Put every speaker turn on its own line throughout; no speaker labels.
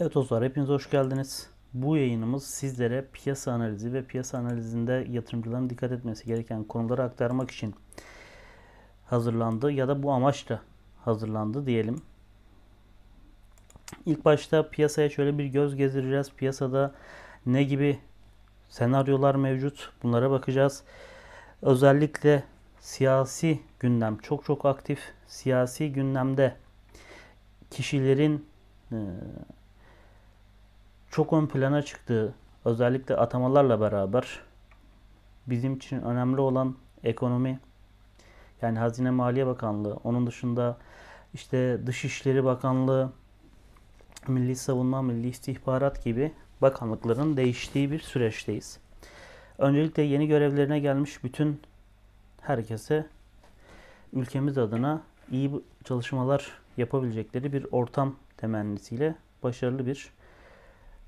Evet dostlar hepiniz hoş geldiniz. Bu yayınımız sizlere piyasa analizi ve piyasa analizinde yatırımcıların dikkat etmesi gereken konuları aktarmak için hazırlandı ya da bu amaçla hazırlandı diyelim. İlk başta piyasaya şöyle bir göz gezdireceğiz. Piyasada ne gibi senaryolar mevcut bunlara bakacağız. Özellikle siyasi gündem çok çok aktif. Siyasi gündemde kişilerin e, çok ön plana çıktığı özellikle atamalarla beraber bizim için önemli olan ekonomi yani Hazine Maliye Bakanlığı onun dışında işte Dışişleri Bakanlığı Milli Savunma, Milli İstihbarat gibi bakanlıkların değiştiği bir süreçteyiz. Öncelikle yeni görevlerine gelmiş bütün herkese ülkemiz adına iyi çalışmalar yapabilecekleri bir ortam temennisiyle başarılı bir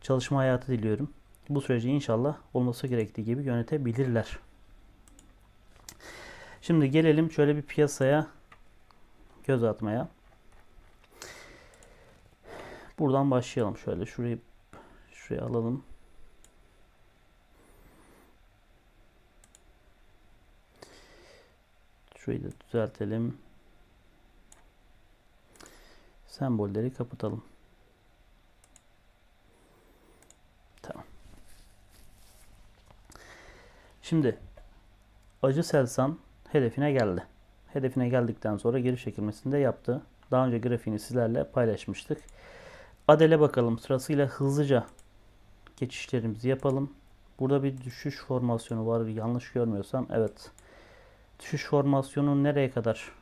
çalışma hayatı diliyorum. Bu süreci inşallah olması gerektiği gibi yönetebilirler. Şimdi gelelim şöyle bir piyasaya göz atmaya. Buradan başlayalım şöyle şurayı şuraya alalım. Şurayı da düzeltelim. Sembolleri kapatalım. Tamam. Şimdi Acı Selsan hedefine geldi. Hedefine geldikten sonra geri çekilmesini de yaptı. Daha önce grafiğini sizlerle paylaşmıştık. Adel'e bakalım. Sırasıyla hızlıca geçişlerimizi yapalım. Burada bir düşüş formasyonu var. Yanlış görmüyorsam evet. Düşüş formasyonu nereye kadar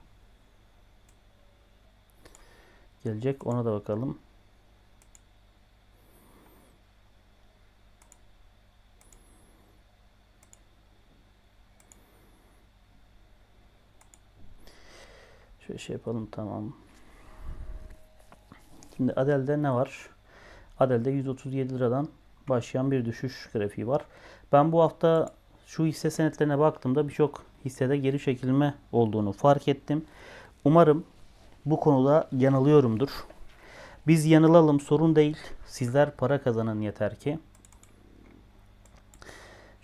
gelecek ona da bakalım. Şöyle şey yapalım tamam. Şimdi Adel'de ne var? Adel'de 137 liradan başlayan bir düşüş grafiği var. Ben bu hafta şu hisse senetlerine baktığımda birçok hissede geri çekilme olduğunu fark ettim. Umarım bu konuda yanılıyorumdur. Biz yanılalım sorun değil. Sizler para kazanın yeter ki.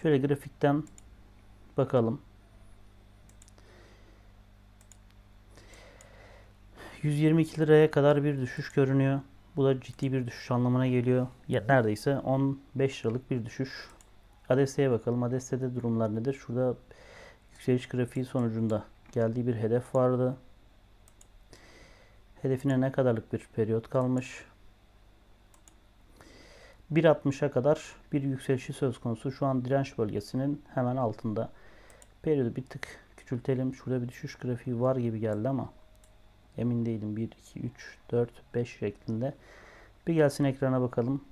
Şöyle grafikten bakalım. 122 liraya kadar bir düşüş görünüyor. Bu da ciddi bir düşüş anlamına geliyor. Neredeyse 15 liralık bir düşüş. Adeste'ye bakalım. Adeste'de durumlar nedir? Şurada yükseliş grafiği sonucunda geldiği bir hedef vardı. Hedefine ne kadarlık bir periyot kalmış? 1.60'a kadar bir yükselişi söz konusu. Şu an direnç bölgesinin hemen altında. Periyodu bir tık küçültelim. Şurada bir düşüş grafiği var gibi geldi ama emin değilim. 1, 2, 3, 4, 5 şeklinde. Bir gelsin ekrana bakalım.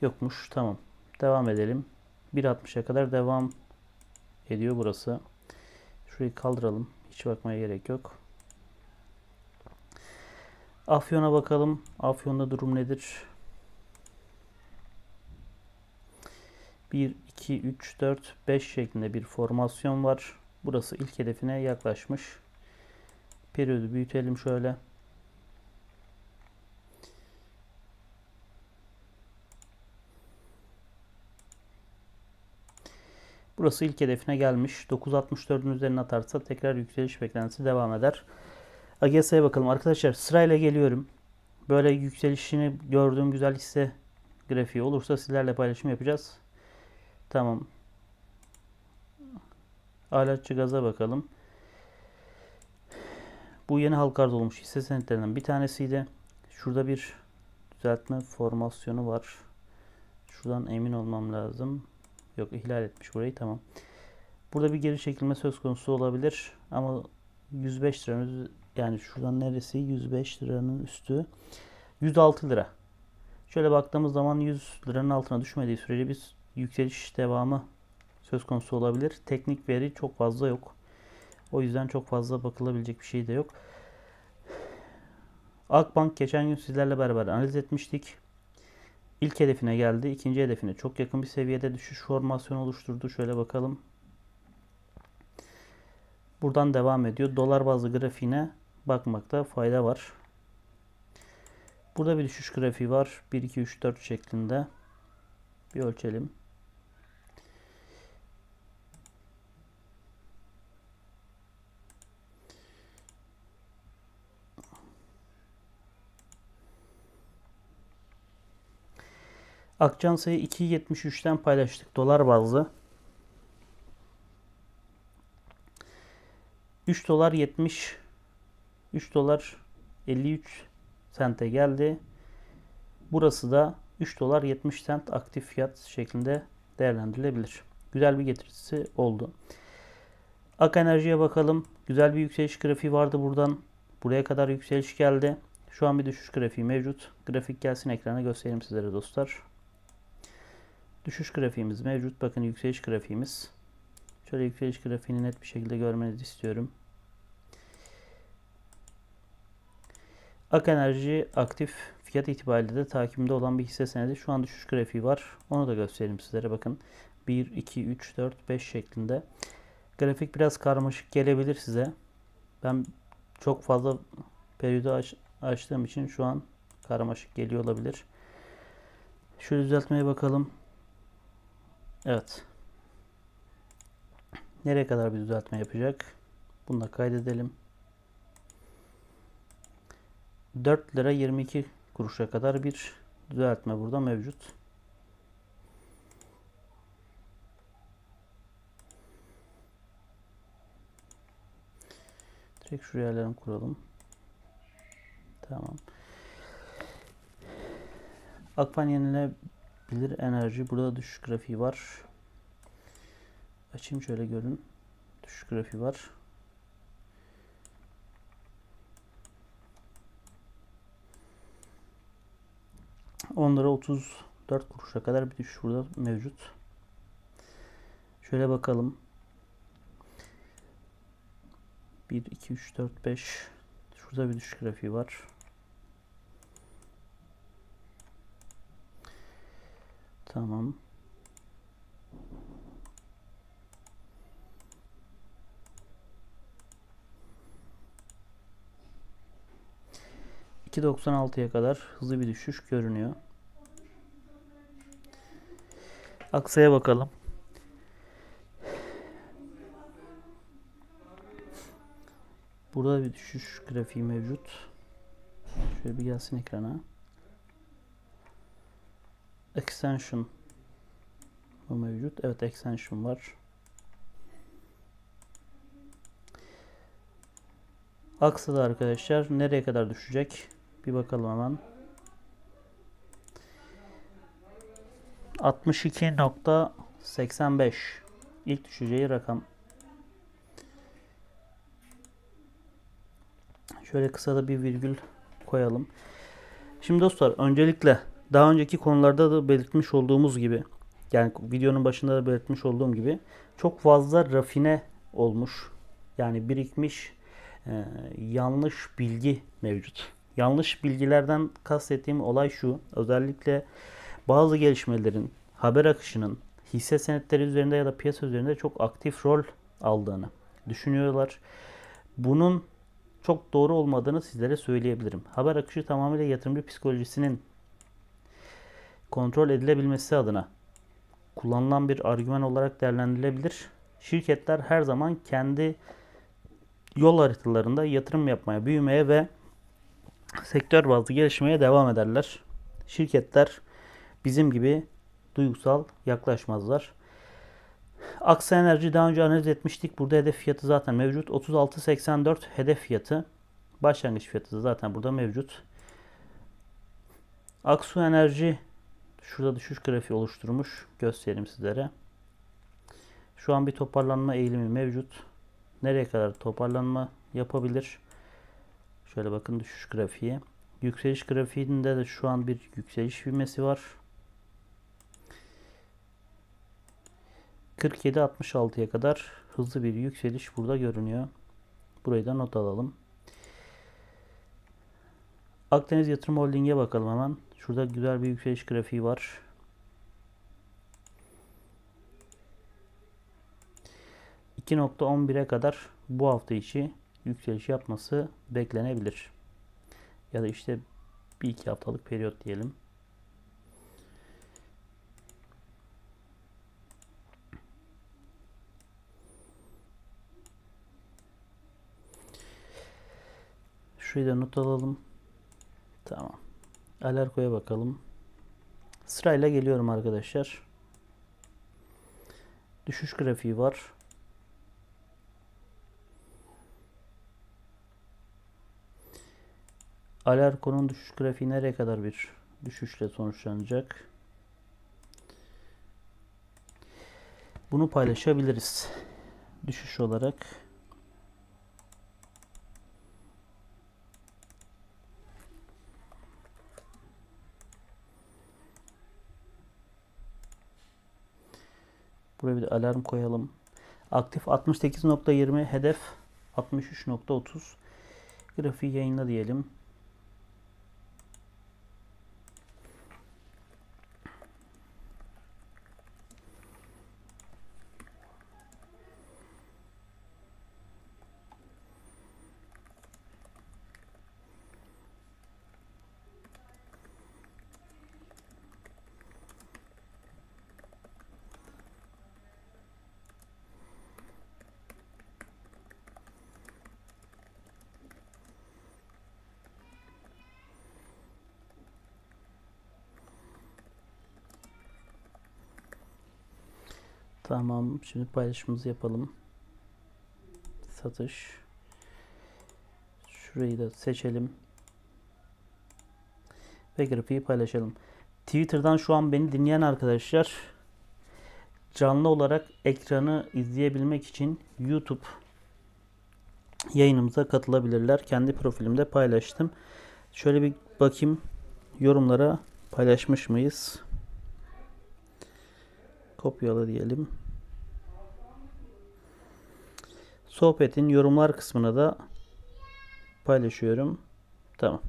Yokmuş. Tamam. Devam edelim. 1.60'a kadar devam ediyor burası. Şurayı kaldıralım. Hiç bakmaya gerek yok. Afyon'a bakalım. Afyon'da durum nedir? 1, 2, 3, 4, 5 şeklinde bir formasyon var. Burası ilk hedefine yaklaşmış. Periyodu büyütelim şöyle. Burası ilk hedefine gelmiş. 9.64'ün üzerine atarsa tekrar yükseliş beklentisi devam eder. AGS'ye bakalım. Arkadaşlar sırayla geliyorum. Böyle yükselişini gördüğüm güzel hisse grafiği olursa sizlerle paylaşım yapacağız. Tamam. Alatçı gaza bakalım. Bu yeni halka arz olmuş hisse senetlerinden bir tanesiydi. Şurada bir düzeltme formasyonu var. Şuradan emin olmam lazım. Yok ihlal etmiş burayı tamam. Burada bir geri çekilme söz konusu olabilir. Ama 105 liranın yani şuradan neresi 105 liranın üstü 106 lira. Şöyle baktığımız zaman 100 liranın altına düşmediği sürece biz yükseliş devamı söz konusu olabilir. Teknik veri çok fazla yok. O yüzden çok fazla bakılabilecek bir şey de yok. Akbank geçen gün sizlerle beraber analiz etmiştik. İlk hedefine geldi. ikinci hedefine çok yakın bir seviyede düşüş formasyonu oluşturdu. Şöyle bakalım. Buradan devam ediyor. Dolar bazlı grafiğine bakmakta fayda var. Burada bir düşüş grafiği var. 1, 2, 3, 4 şeklinde. Bir ölçelim. Akçansa'yı 2.73'ten paylaştık dolar bazlı. 3 dolar 70 3 dolar 53 sente geldi. Burası da 3 dolar 70 sent aktif fiyat şeklinde değerlendirilebilir. Güzel bir getirisi oldu. Ak Enerji'ye bakalım. Güzel bir yükseliş grafiği vardı buradan. Buraya kadar yükseliş geldi. Şu an bir düşüş grafiği mevcut. Grafik gelsin ekrana göstereyim sizlere dostlar. Düşüş grafiğimiz mevcut. Bakın yükseliş grafiğimiz. Şöyle yükseliş grafiğini net bir şekilde görmenizi istiyorum. Ak Enerji aktif fiyat itibariyle de takimde olan bir hisse senedi. Şu an düşüş grafiği var. Onu da göstereyim sizlere. Bakın 1, 2, 3, 4, 5 şeklinde. Grafik biraz karmaşık gelebilir size. Ben çok fazla periyodu aç, açtığım için şu an karmaşık geliyor olabilir. Şöyle düzeltmeye bakalım. Evet. Nereye kadar bir düzeltme yapacak? Bunu da kaydedelim. 4 lira 22 kuruşa kadar bir düzeltme burada mevcut. Direkt şuraya alarm kuralım. Tamam. Akpan yenilebilir enerji. Burada düşüş grafiği var. Açayım şöyle görün. Düşüş grafiği var. On lira 34 kuruşa kadar bir düşüş burada mevcut. Şöyle bakalım. 1, 2, 3, 4, 5. Şurada bir düşüş grafiği var. Tamam. %2.96'ya kadar hızlı bir düşüş görünüyor. Aksa'ya bakalım. Burada bir düşüş grafiği mevcut. Şöyle bir gelsin ekrana. Extension bu mevcut. Evet extension var. Aksa'da arkadaşlar nereye kadar düşecek? Bir bakalım hemen. 62.85 ilk düşeceği rakam. Şöyle kısa da bir virgül koyalım. Şimdi dostlar öncelikle daha önceki konularda da belirtmiş olduğumuz gibi yani videonun başında da belirtmiş olduğum gibi çok fazla rafine olmuş. Yani birikmiş e, yanlış bilgi mevcut. Yanlış bilgilerden kastettiğim olay şu. Özellikle bazı gelişmelerin, haber akışının hisse senetleri üzerinde ya da piyasa üzerinde çok aktif rol aldığını düşünüyorlar. Bunun çok doğru olmadığını sizlere söyleyebilirim. Haber akışı tamamıyla yatırımcı psikolojisinin kontrol edilebilmesi adına kullanılan bir argüman olarak değerlendirilebilir. Şirketler her zaman kendi yol haritalarında yatırım yapmaya, büyümeye ve sektör bazlı gelişmeye devam ederler. Şirketler bizim gibi duygusal yaklaşmazlar. Aksa Enerji daha önce analiz etmiştik. Burada hedef fiyatı zaten mevcut. 36.84 hedef fiyatı. Başlangıç fiyatı zaten burada mevcut. Aksu Enerji şurada düşüş grafiği oluşturmuş. Göstereyim sizlere. Şu an bir toparlanma eğilimi mevcut. Nereye kadar toparlanma yapabilir? Şöyle bakın düşüş grafiği. Yükseliş grafiğinde de şu an bir yükseliş ivmesi var. 47-66'ya kadar hızlı bir yükseliş burada görünüyor. Burayı da not alalım. Akdeniz Yatırım Holding'e bakalım hemen. Şurada güzel bir yükseliş grafiği var. %2.11'e kadar bu hafta içi yükseliş yapması beklenebilir. Ya da işte Bir iki haftalık periyot diyelim. Şurayı da not alalım. Tamam. Alarko'ya bakalım. Sırayla geliyorum arkadaşlar. Düşüş grafiği var. Alarko'nun düşüş grafiği nereye kadar bir düşüşle sonuçlanacak? Bunu paylaşabiliriz. Düşüş olarak. Buraya bir de alarm koyalım. Aktif 68.20 hedef 63.30 grafiği yayınla diyelim. Tamam. Şimdi paylaşımımızı yapalım. Satış. Şurayı da seçelim. Ve grafiği paylaşalım. Twitter'dan şu an beni dinleyen arkadaşlar canlı olarak ekranı izleyebilmek için YouTube yayınımıza katılabilirler. Kendi profilimde paylaştım. Şöyle bir bakayım yorumlara paylaşmış mıyız? Kopyala diyelim. Sohbetin yorumlar kısmına da paylaşıyorum. Tamam.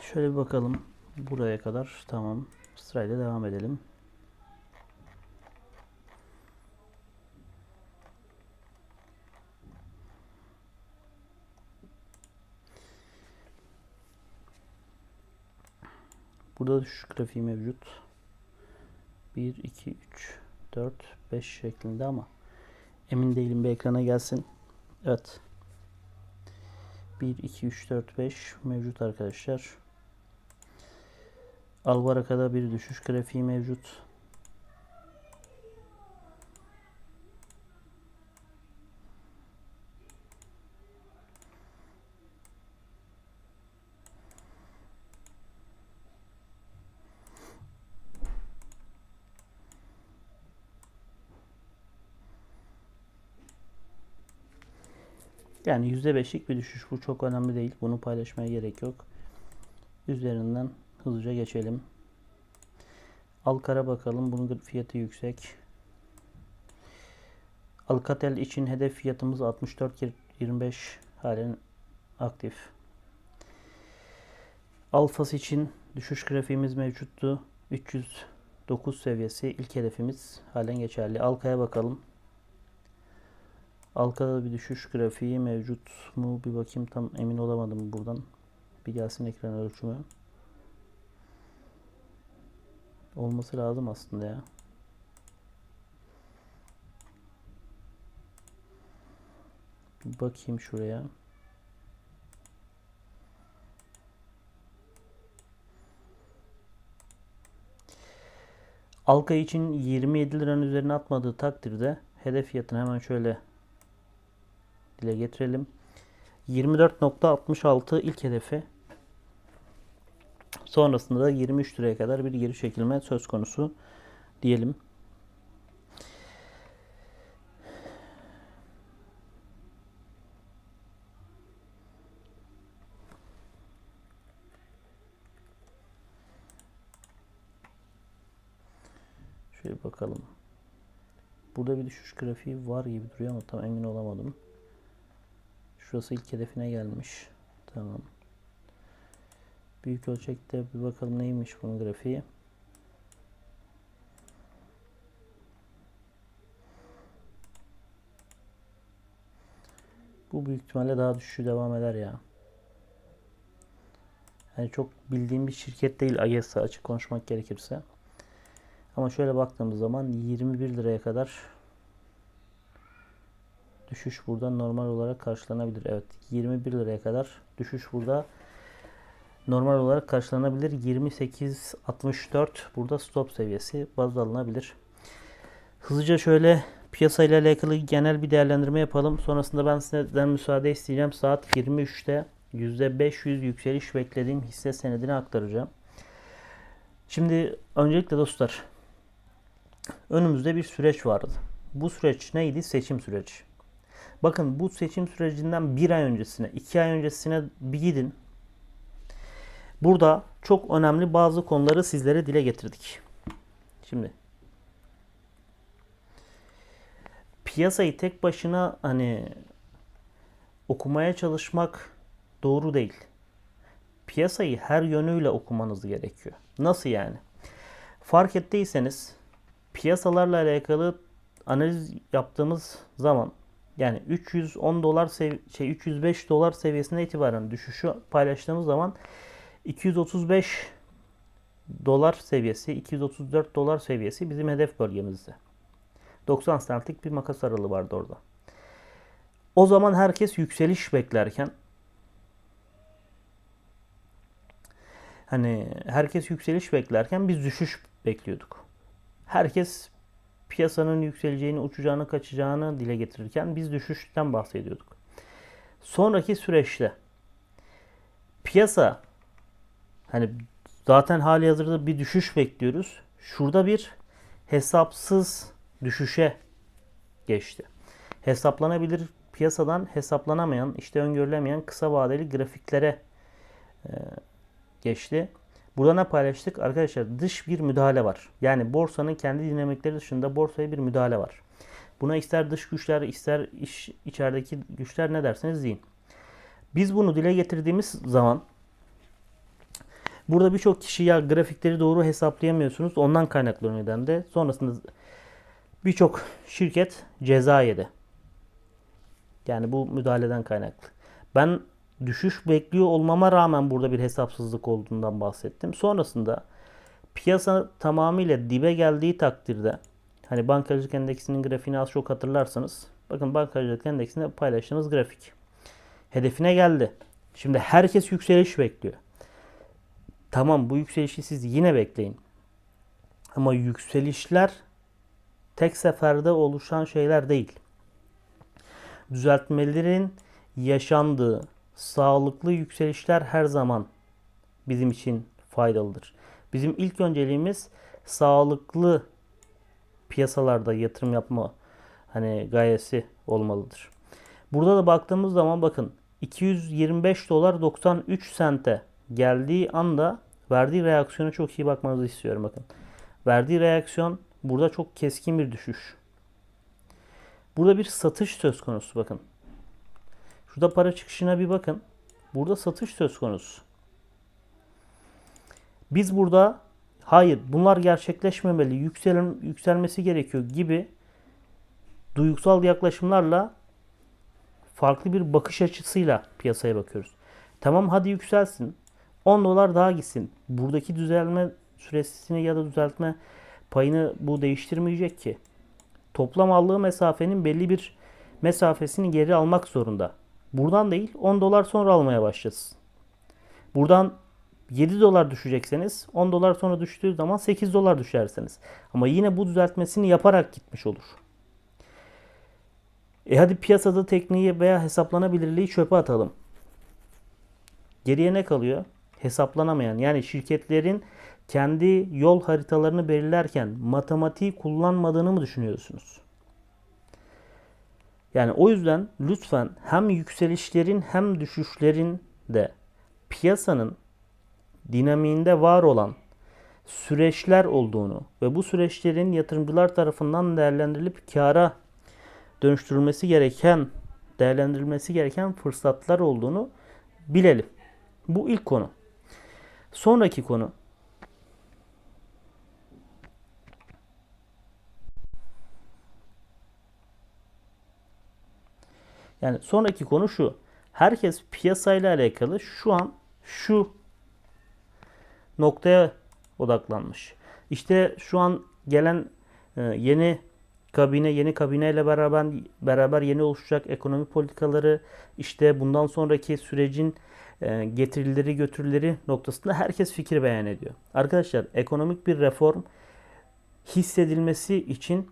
Şöyle bir bakalım. Buraya kadar tamam. Sırayla devam edelim. Burada düşüş grafiği mevcut. 1, 2, 3, 4, 5 şeklinde ama emin değilim bir ekrana gelsin. Evet. 1, 2, 3, 4, 5 mevcut arkadaşlar. Albaraka'da bir düşüş grafiği mevcut. Yani %5'lik bir düşüş. Bu çok önemli değil. Bunu paylaşmaya gerek yok. Üzerinden hızlıca geçelim. Alkar'a bakalım. Bunun fiyatı yüksek. Alcatel için hedef fiyatımız 64.25 halen aktif. Alfas için düşüş grafiğimiz mevcuttu. 309 seviyesi ilk hedefimiz halen geçerli. Alka'ya bakalım. Alka'da bir düşüş grafiği mevcut mu? Bir bakayım tam emin olamadım buradan. Bir gelsin ekran ölçümü. Olması lazım aslında ya. Bir bakayım şuraya. Alka için 27 liranın üzerine atmadığı takdirde hedef fiyatını hemen şöyle dile getirelim. 24.66 ilk hedefi. Sonrasında da 23 liraya kadar bir geri çekilme söz konusu diyelim. Şöyle bakalım. Burada bir düşüş grafiği var gibi duruyor ama tam emin olamadım. Şurası ilk hedefine gelmiş. Tamam. Büyük ölçekte bir bakalım neymiş bunun grafiği. Bu büyük ihtimalle daha düşüşü devam eder ya. Yani çok bildiğim bir şirket değil AGESA açık konuşmak gerekirse. Ama şöyle baktığımız zaman 21 liraya kadar düşüş burada normal olarak karşılanabilir. Evet 21 liraya kadar düşüş burada normal olarak karşılanabilir. 28.64 burada stop seviyesi baz alınabilir. Hızlıca şöyle piyasa ile alakalı genel bir değerlendirme yapalım. Sonrasında ben sizden müsaade isteyeceğim. Saat 23'te %500 yükseliş beklediğim hisse senedini aktaracağım. Şimdi öncelikle dostlar önümüzde bir süreç vardı. Bu süreç neydi? Seçim süreci. Bakın bu seçim sürecinden bir ay öncesine, iki ay öncesine bir gidin. Burada çok önemli bazı konuları sizlere dile getirdik. Şimdi piyasayı tek başına hani okumaya çalışmak doğru değil. Piyasayı her yönüyle okumanız gerekiyor. Nasıl yani? Fark ettiyseniz piyasalarla alakalı analiz yaptığımız zaman yani 310 dolar şey 305 dolar seviyesine itibaren düşüşü paylaştığımız zaman 235 dolar seviyesi, 234 dolar seviyesi bizim hedef bölgemizde. 90 centlik bir makas aralığı vardı orada. O zaman herkes yükseliş beklerken hani herkes yükseliş beklerken biz düşüş bekliyorduk. Herkes piyasanın yükseleceğini, uçacağını, kaçacağını dile getirirken biz düşüşten bahsediyorduk. Sonraki süreçte piyasa hani zaten hali hazırda bir düşüş bekliyoruz. Şurada bir hesapsız düşüşe geçti. Hesaplanabilir piyasadan hesaplanamayan, işte öngörülemeyen kısa vadeli grafiklere e, geçti. Burada ne paylaştık? Arkadaşlar dış bir müdahale var. Yani borsanın kendi dinamikleri dışında borsaya bir müdahale var. Buna ister dış güçler ister iş, içerideki güçler ne derseniz deyin. Biz bunu dile getirdiğimiz zaman burada birçok kişi ya grafikleri doğru hesaplayamıyorsunuz. Ondan kaynaklı neden de sonrasında birçok şirket ceza yedi. Yani bu müdahaleden kaynaklı. Ben düşüş bekliyor olmama rağmen burada bir hesapsızlık olduğundan bahsettim. Sonrasında piyasa tamamıyla dibe geldiği takdirde hani bankacılık endeksinin grafiğini az çok hatırlarsanız bakın bankacılık endeksinde paylaştığımız grafik hedefine geldi. Şimdi herkes yükseliş bekliyor. Tamam bu yükselişi siz yine bekleyin. Ama yükselişler tek seferde oluşan şeyler değil. Düzeltmelerin yaşandığı, sağlıklı yükselişler her zaman bizim için faydalıdır. Bizim ilk önceliğimiz sağlıklı piyasalarda yatırım yapma hani gayesi olmalıdır. Burada da baktığımız zaman bakın 225 dolar 93 sente geldiği anda verdiği reaksiyona çok iyi bakmanızı istiyorum bakın. Verdiği reaksiyon burada çok keskin bir düşüş. Burada bir satış söz konusu bakın. Şurada para çıkışına bir bakın. Burada satış söz konusu. Biz burada hayır bunlar gerçekleşmemeli, yükselen, yükselmesi gerekiyor gibi duygusal yaklaşımlarla farklı bir bakış açısıyla piyasaya bakıyoruz. Tamam hadi yükselsin. 10 dolar daha gitsin. Buradaki düzelme süresini ya da düzeltme payını bu değiştirmeyecek ki. Toplam aldığı mesafenin belli bir mesafesini geri almak zorunda. Buradan değil 10 dolar sonra almaya başlasın. Buradan 7 dolar düşecekseniz 10 dolar sonra düştüğü zaman 8 dolar düşerseniz. Ama yine bu düzeltmesini yaparak gitmiş olur. E hadi piyasada tekniği veya hesaplanabilirliği çöpe atalım. Geriye ne kalıyor? Hesaplanamayan yani şirketlerin kendi yol haritalarını belirlerken matematiği kullanmadığını mı düşünüyorsunuz? Yani o yüzden lütfen hem yükselişlerin hem düşüşlerin de piyasanın dinamiğinde var olan süreçler olduğunu ve bu süreçlerin yatırımcılar tarafından değerlendirilip kâra dönüştürülmesi gereken değerlendirilmesi gereken fırsatlar olduğunu bilelim. Bu ilk konu. Sonraki konu Yani sonraki konu şu. Herkes piyasayla alakalı şu an şu noktaya odaklanmış. İşte şu an gelen e, yeni kabine, yeni kabineyle beraber beraber yeni oluşacak ekonomi politikaları, işte bundan sonraki sürecin e, getirileri götürüleri noktasında herkes fikir beyan ediyor. Arkadaşlar ekonomik bir reform hissedilmesi için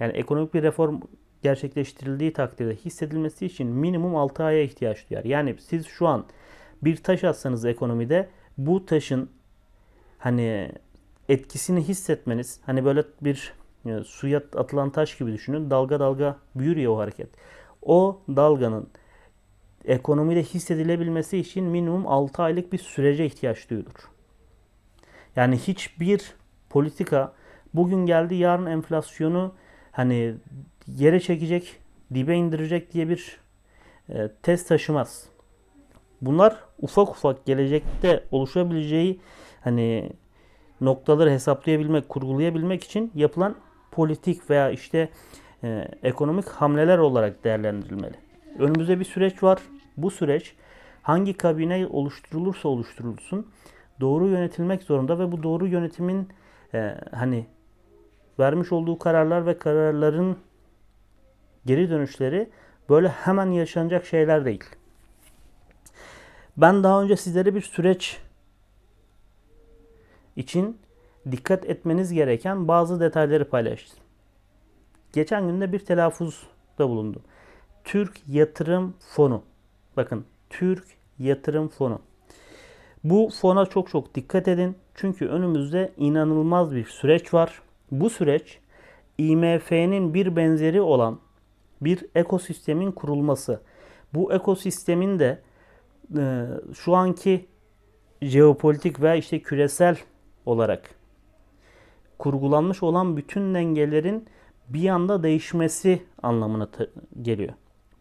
yani ekonomik bir reform gerçekleştirildiği takdirde hissedilmesi için minimum 6 aya ihtiyaç duyar. Yani siz şu an bir taş atsanız ekonomide bu taşın hani etkisini hissetmeniz hani böyle bir e, suya atılan taş gibi düşünün. Dalga dalga büyür ya o hareket. O dalganın ekonomide hissedilebilmesi için minimum 6 aylık bir sürece ihtiyaç duyulur. Yani hiçbir politika bugün geldi yarın enflasyonu hani yere çekecek, dibe indirecek diye bir e, test taşımaz. Bunlar ufak ufak gelecekte oluşabileceği hani noktaları hesaplayabilmek, kurgulayabilmek için yapılan politik veya işte e, ekonomik hamleler olarak değerlendirilmeli. Önümüzde bir süreç var. Bu süreç hangi kabine oluşturulursa oluşturulsun doğru yönetilmek zorunda ve bu doğru yönetimin e, hani vermiş olduğu kararlar ve kararların geri dönüşleri böyle hemen yaşanacak şeyler değil. Ben daha önce sizlere bir süreç için dikkat etmeniz gereken bazı detayları paylaştım. Geçen günde bir telaffuzda bulundum. Türk Yatırım Fonu. Bakın Türk Yatırım Fonu. Bu fona çok çok dikkat edin. Çünkü önümüzde inanılmaz bir süreç var. Bu süreç IMF'nin bir benzeri olan bir ekosistemin kurulması. Bu ekosistemin de e, şu anki jeopolitik veya işte küresel olarak kurgulanmış olan bütün dengelerin bir anda değişmesi anlamına geliyor.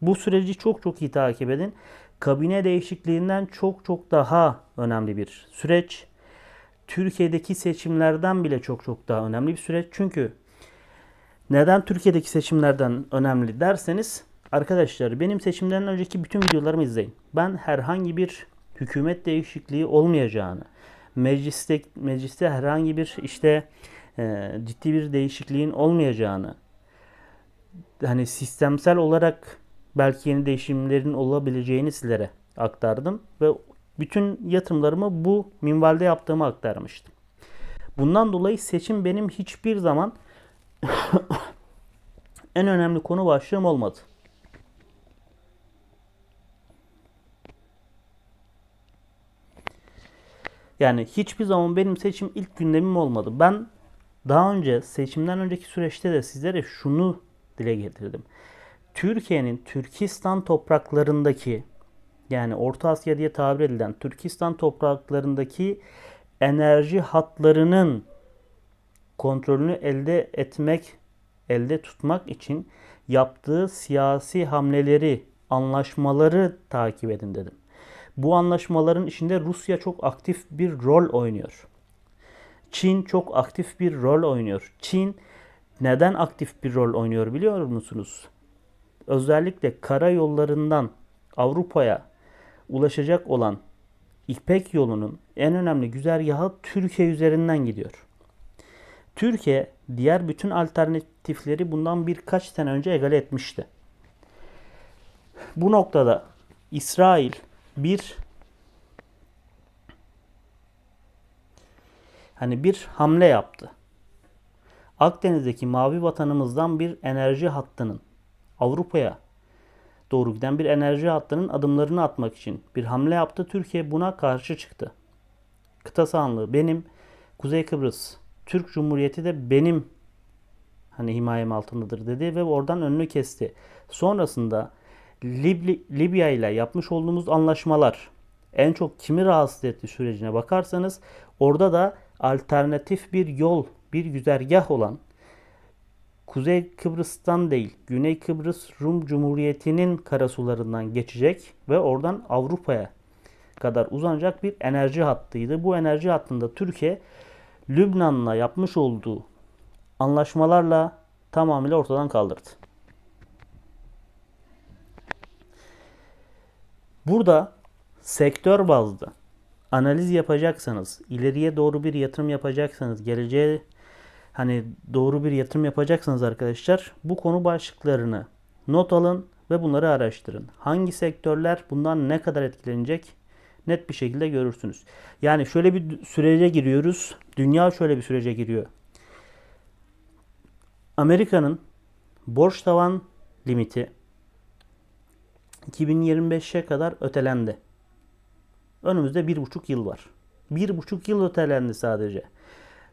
Bu süreci çok çok iyi takip edin. Kabine değişikliğinden çok çok daha önemli bir süreç. Türkiye'deki seçimlerden bile çok çok daha önemli bir süreç. Çünkü neden Türkiye'deki seçimlerden önemli derseniz arkadaşlar benim seçimden önceki bütün videolarımı izleyin. Ben herhangi bir hükümet değişikliği olmayacağını, mecliste mecliste herhangi bir işte e, ciddi bir değişikliğin olmayacağını, hani sistemsel olarak belki yeni değişimlerin olabileceğini sizlere aktardım ve bütün yatırımlarımı bu minvalde yaptığımı aktarmıştım. Bundan dolayı seçim benim hiçbir zaman en önemli konu başlığım olmadı. Yani hiçbir zaman benim seçim ilk gündemim olmadı. Ben daha önce seçimden önceki süreçte de sizlere şunu dile getirdim. Türkiye'nin Türkistan topraklarındaki yani Orta Asya diye tabir edilen Türkistan topraklarındaki enerji hatlarının kontrolünü elde etmek, elde tutmak için yaptığı siyasi hamleleri, anlaşmaları takip edin dedim. Bu anlaşmaların içinde Rusya çok aktif bir rol oynuyor. Çin çok aktif bir rol oynuyor. Çin neden aktif bir rol oynuyor biliyor musunuz? Özellikle karayollarından Avrupa'ya ulaşacak olan İpek yolunun en önemli güzergahı Türkiye üzerinden gidiyor. Türkiye diğer bütün alternatifleri bundan birkaç sene önce egale etmişti. Bu noktada İsrail bir hani bir hamle yaptı. Akdeniz'deki mavi vatanımızdan bir enerji hattının Avrupa'ya doğru giden bir enerji hattının adımlarını atmak için bir hamle yaptı. Türkiye buna karşı çıktı. Kıta sahanlığı benim, Kuzey Kıbrıs Türk Cumhuriyeti de benim hani himayem altındadır dedi ve oradan önünü kesti. Sonrasında Lib Libya ile yapmış olduğumuz anlaşmalar en çok kimi rahatsız etti sürecine bakarsanız orada da alternatif bir yol, bir güzergah olan Kuzey Kıbrıs'tan değil, Güney Kıbrıs Rum Cumhuriyeti'nin karasularından geçecek ve oradan Avrupa'ya kadar uzanacak bir enerji hattıydı. Bu enerji hattında Türkiye Lübnan'la yapmış olduğu anlaşmalarla tamamıyla ortadan kaldırdı. Burada sektör bazlı analiz yapacaksanız, ileriye doğru bir yatırım yapacaksanız, geleceğe hani doğru bir yatırım yapacaksanız arkadaşlar bu konu başlıklarını not alın ve bunları araştırın. Hangi sektörler bundan ne kadar etkilenecek net bir şekilde görürsünüz. Yani şöyle bir sürece giriyoruz. Dünya şöyle bir sürece giriyor. Amerika'nın borç tavan limiti 2025'e kadar ötelendi. Önümüzde bir buçuk yıl var. Bir buçuk yıl ötelendi sadece.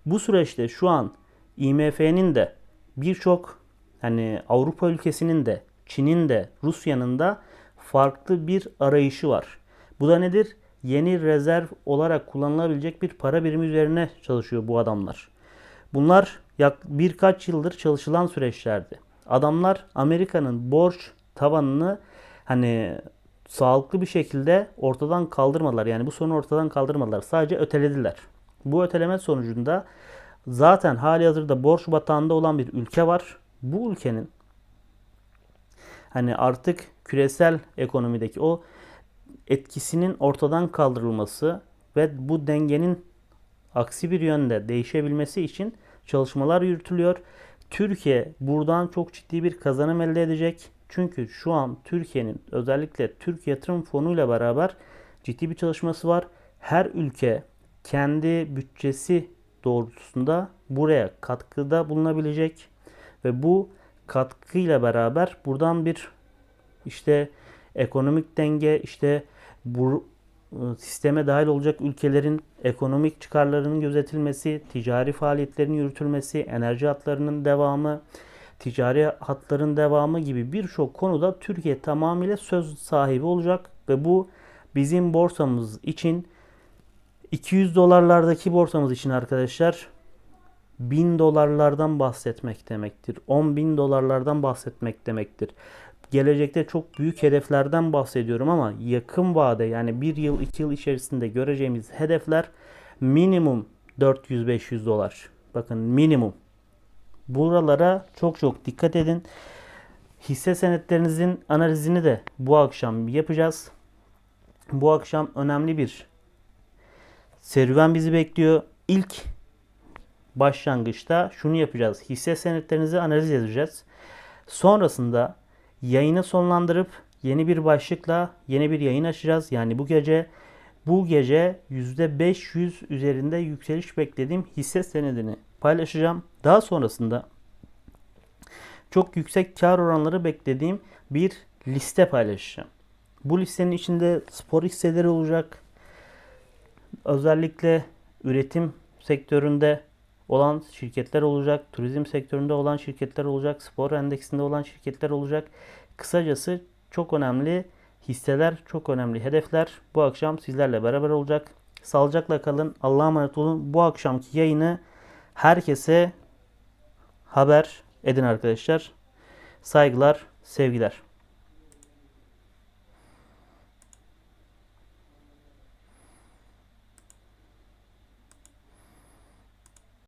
Bu süreçte şu an IMF'nin de birçok hani Avrupa ülkesinin de Çin'in de Rusya'nın da farklı bir arayışı var. Bu da nedir? Yeni rezerv olarak kullanılabilecek bir para birimi üzerine çalışıyor bu adamlar. Bunlar yak birkaç yıldır çalışılan süreçlerdi. Adamlar Amerika'nın borç tavanını hani sağlıklı bir şekilde ortadan kaldırmadılar. Yani bu sorunu ortadan kaldırmadılar. Sadece ötelediler. Bu öteleme sonucunda zaten hali hazırda borç batağında olan bir ülke var. Bu ülkenin hani artık küresel ekonomideki o etkisinin ortadan kaldırılması ve bu dengenin aksi bir yönde değişebilmesi için çalışmalar yürütülüyor. Türkiye buradan çok ciddi bir kazanım elde edecek. Çünkü şu an Türkiye'nin özellikle Türk Yatırım Fonu ile beraber ciddi bir çalışması var. Her ülke kendi bütçesi doğrultusunda buraya katkıda bulunabilecek ve bu katkıyla beraber buradan bir işte ekonomik denge işte bu ıı, sisteme dahil olacak ülkelerin ekonomik çıkarlarının gözetilmesi, ticari faaliyetlerin yürütülmesi, enerji hatlarının devamı, ticari hatların devamı gibi birçok konuda Türkiye tamamıyla söz sahibi olacak ve bu bizim borsamız için 200 dolarlardaki borsamız için arkadaşlar 1000 dolarlardan bahsetmek demektir. 10 bin dolarlardan bahsetmek demektir. Gelecekte çok büyük hedeflerden bahsediyorum ama yakın vade yani bir yıl iki yıl içerisinde göreceğimiz hedefler minimum 400-500 dolar. Bakın minimum. Buralara çok çok dikkat edin. Hisse senetlerinizin analizini de bu akşam yapacağız. Bu akşam önemli bir serüven bizi bekliyor. İlk başlangıçta şunu yapacağız. Hisse senetlerinizi analiz edeceğiz. Sonrasında yayını sonlandırıp yeni bir başlıkla yeni bir yayın açacağız. Yani bu gece bu gece %500 üzerinde yükseliş beklediğim hisse senedini paylaşacağım. Daha sonrasında çok yüksek kar oranları beklediğim bir liste paylaşacağım. Bu listenin içinde spor hisseleri olacak. Özellikle üretim sektöründe olan şirketler olacak, turizm sektöründe olan şirketler olacak, spor endeksinde olan şirketler olacak. Kısacası çok önemli hisseler, çok önemli hedefler bu akşam sizlerle beraber olacak. Sağlıcakla kalın, Allah'a emanet olun. Bu akşamki yayını herkese haber edin arkadaşlar. Saygılar, sevgiler.